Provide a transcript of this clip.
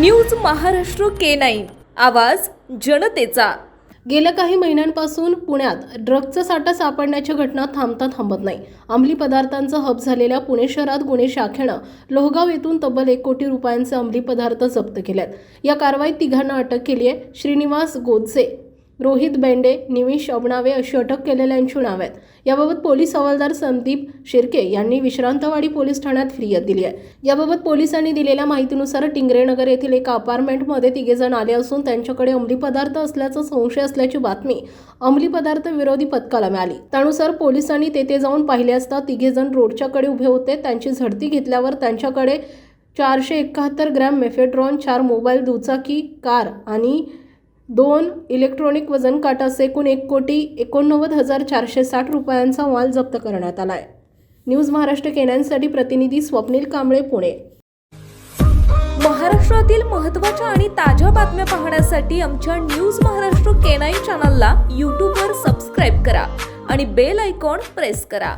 News Maharashtra K nine. आवाज जनतेचा. गेल्या काही महिन्यांपासून पुण्यात ड्रग्जचा साठा सापडण्याच्या घटना थांबता थांबत नाही. अंमली पदार्थांचा हब झालेल्या पुणे शहरात गुन्हे शाखेनं लोहगाव येथून तब्बल एक कोटी रुपयांचे अंमली पदार्थ जप्त केलेत. या कारवाईत तिघांना अटक केली आहे श्रीनिवास गोदसे. रोहित बेंडे निमिष अबणावे अशी अटक केलेल्यांची नावे आहेत याबाबत पोलीस हवालदार संदीप शिर्के यांनी विश्रांतवाडी पोलीस ठाण्यात फिर्याद दिली आहे. याबाबत पोलिसांनी दिलेल्या माहितीनुसार टिंगरेनगर येथील एका अपार्टमेंटमध्ये तिघेजण आले असून त्यांच्याकडे अंमली पदार्थ असल्याचा संशय असल्याची बातमी अंमली पदार्थ विरोधी पथकाला मिळाली. त्यानुसार पोलिसांनी तेथे जाऊन पाहिले असता तिघेजण रोडच्याकडे उभे होते. त्यांची झडती घेतल्यावर त्यांच्याकडे चारशे एकाहत्तर ग्रॅम मेफेड्रॉन चार मोबाईल दुचाकी कार आणि दोन इलेक्ट्रॉनिक वजन काटा एकूण एक कोटी एकोणनव्वद हजार चारशे साठ रुपयांचा माल जप्त करण्यात आला आहे न्यूज महाराष्ट्र केनांसाठी प्रतिनिधी स्वप्नील कांबळे पुणे. महाराष्ट्रातील महत्त्वाच्या आणि ताज्या बातम्या पाहण्यासाठी आमच्या न्यूज महाराष्ट्र केनाई चॅनलला यूट्यूबवर सबस्क्राईब करा आणि बेल आयकॉन प्रेस करा.